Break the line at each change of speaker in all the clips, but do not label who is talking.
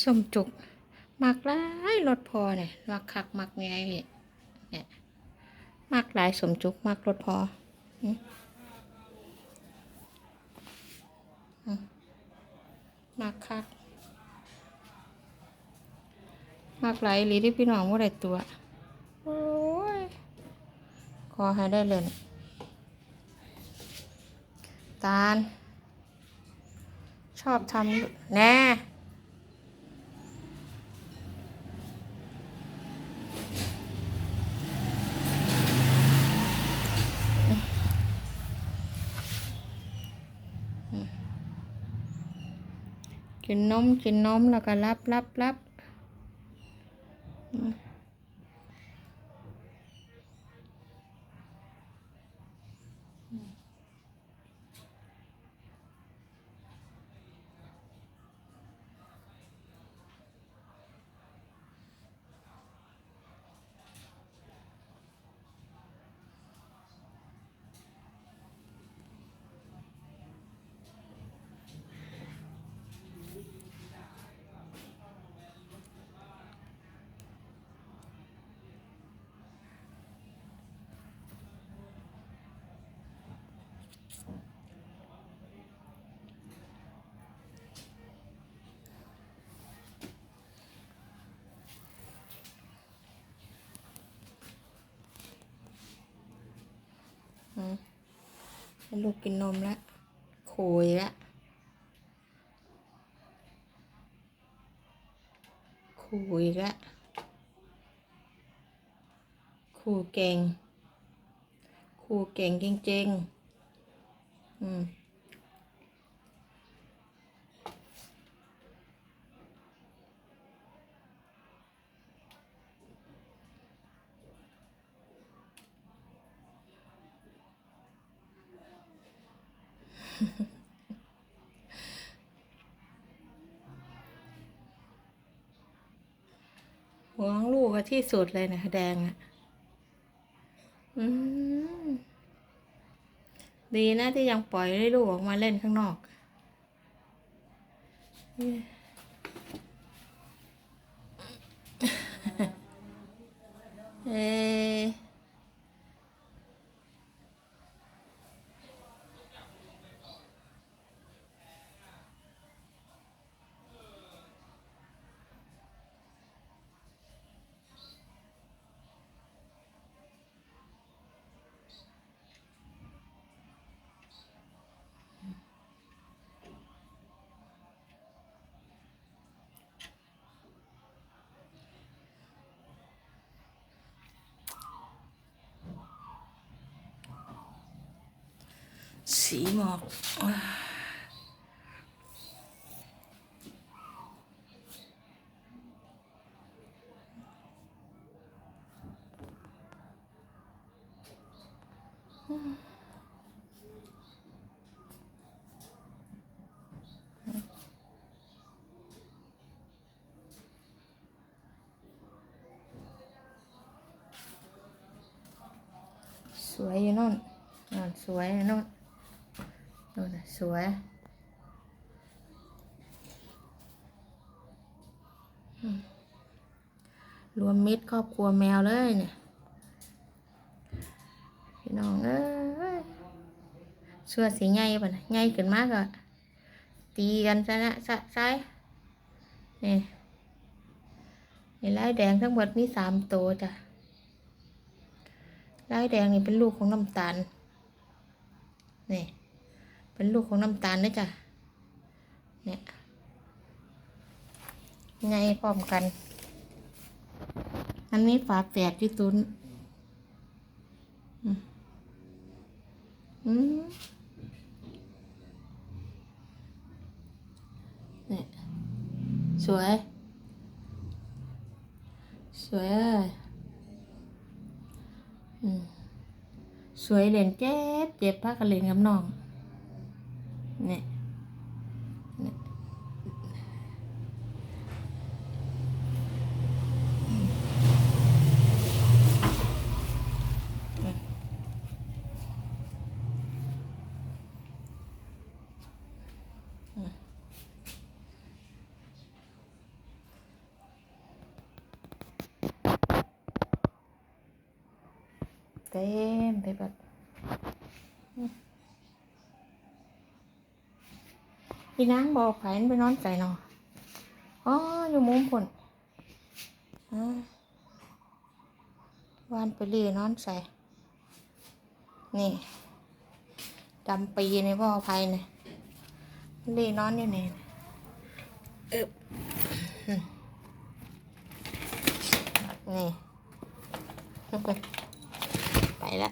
ส้มจุกมักหลายรถพอเนี่ยมักคักมักไงพี่เนี่ยมักหลายสมจุกมักรถพออมักคักมักหลายอีหลีที่พี่น้องว่าได้ตัวโอ้ยขอให้ได้เลยตาลชอบทำแน่ กินนมกินนมแล้วก็รับรับรับ ลูกกินนมแล้วโขยแล้วขูอีกแล้วขูเก่งขูเก่งจริงๆอืม หวงลูกอะที่สุดเลยนะแดงอะอืมดีนะที่ยังปล่อยให้ลูกออกมาเล่นข้างนอกเอะ สีหมอกอ่าสวยอยู่นู่นนู่นสวยอยู่นู่น นู่นะสวยรวมมิตรครอบครัวแมวเลยเนี่ย พี่น้องเอ้ยเสื้อสีใหญ่ป่ะนะใหญ่ขึ้นมากอะตีกันซะนะซะใช่นี่นี่ลายแดงทั้งหมดมีสามตัวจ้ะลายแดงนี่เป็นลูกของน้ำตาลนี่ เป็นลูกของน้ำตาลนะจ้ะเนี่ยไงพร้อมกัน อันนี้ฝาแฝดที่ตุนอืมเนี่ยสวย สวยเอ้ยอืมสวยเล่นเจ็บ เจ็บพักกันเล่นกับน้อง ねねเต็มไปหมด อืมอีนางบอกไผมันไปนอนใส่นออ๋ออยู่มุมผลอ่าวานไปรีนอนใส่ นี่ดำปีในบ่อไผ่เนี่ยรีนอนอยู่นี่เอบอืมนี่ ไปละ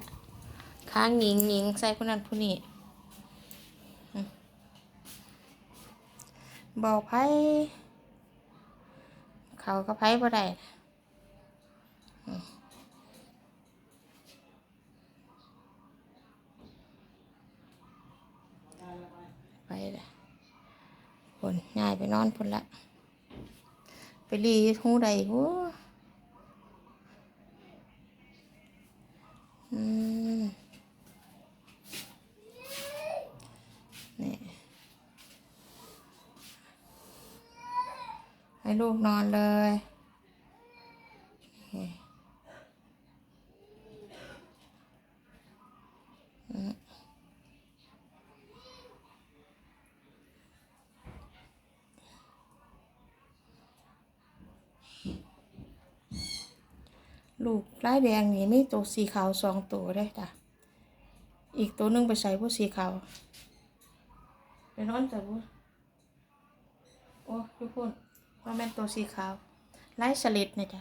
ค้างหญิงหญิงใส่คนนั้นผู้นี้อืม บอกไผเขาก็ไผบ่ได้อืมไปละผลง่ายไปนอนผลละ ไปรีหูใดหูอืมนี่ ให้ลูกนอนเลยลูกลายแดงนี่มีตัวสีขาวสองตัวได้จ้ะ อีกตัวหนึงไปใส่ผู้สีขาวไปนอนใส่ผู้โอ้ทุกคน ว่าแม่นตัวสีขาวลายสลิดเนี่ยจ้ะ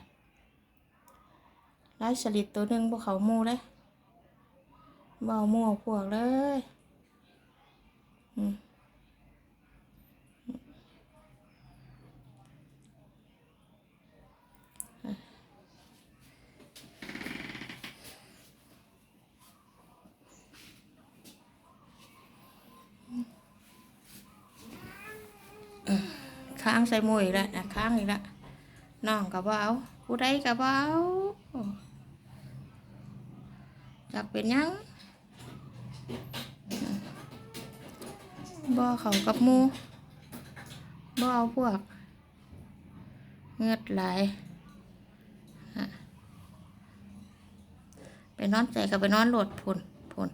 ลายสลิดตัวหนึ่งพวกเขาหมูเลยเบเอาหมูเอาพวกเลยอืม ค้างใส่มูอีกแล้วนะค้างอีกแล้วน้องกับเบเอาผู้ใดกับเบเอาจักเป็นยังบ่เขากับมูบ่เอาพวก เงือดไหลไปนอนใจกับไปนอนโหลดผลผล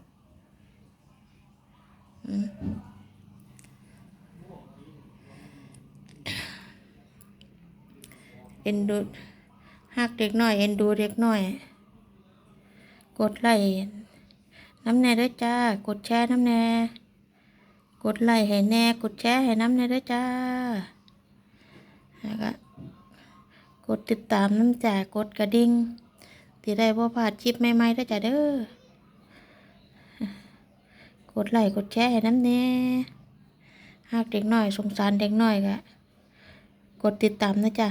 อืม เอ็นดูหักเด็กน้อย เอ็นดูเด็กน้อย กดไลค์น้ำแน่ด้อจ้า กดแชร์น้ำแน่กดไลค์ให้แน่ กดแชร์ให้น้ำแน่ด้อจ้าแล้วก็กดติดตามน้ำจ่ากดกระดิ่งที่ได้บ่พลาดคลิปใหม่ๆเด้จ้าเด้อ กดไลค์กดแชร์ให้น้ำแน่หากเด็กน้อยสงสารเด็กน้อยก็กดติดตามนะจ้ะ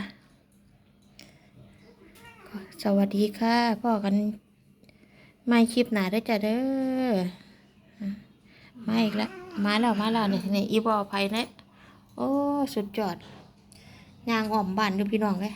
สวัสดีค่ะพ่อกันไม่คลิปหนาได้จ้ะเด้ออะมาอีกแล้วมาแล้วมาแล้วนี่นี่อีบอภัยเนี่ยโอ้ สุดยอดยางอ่อมบ้านดูพี่น้องเลย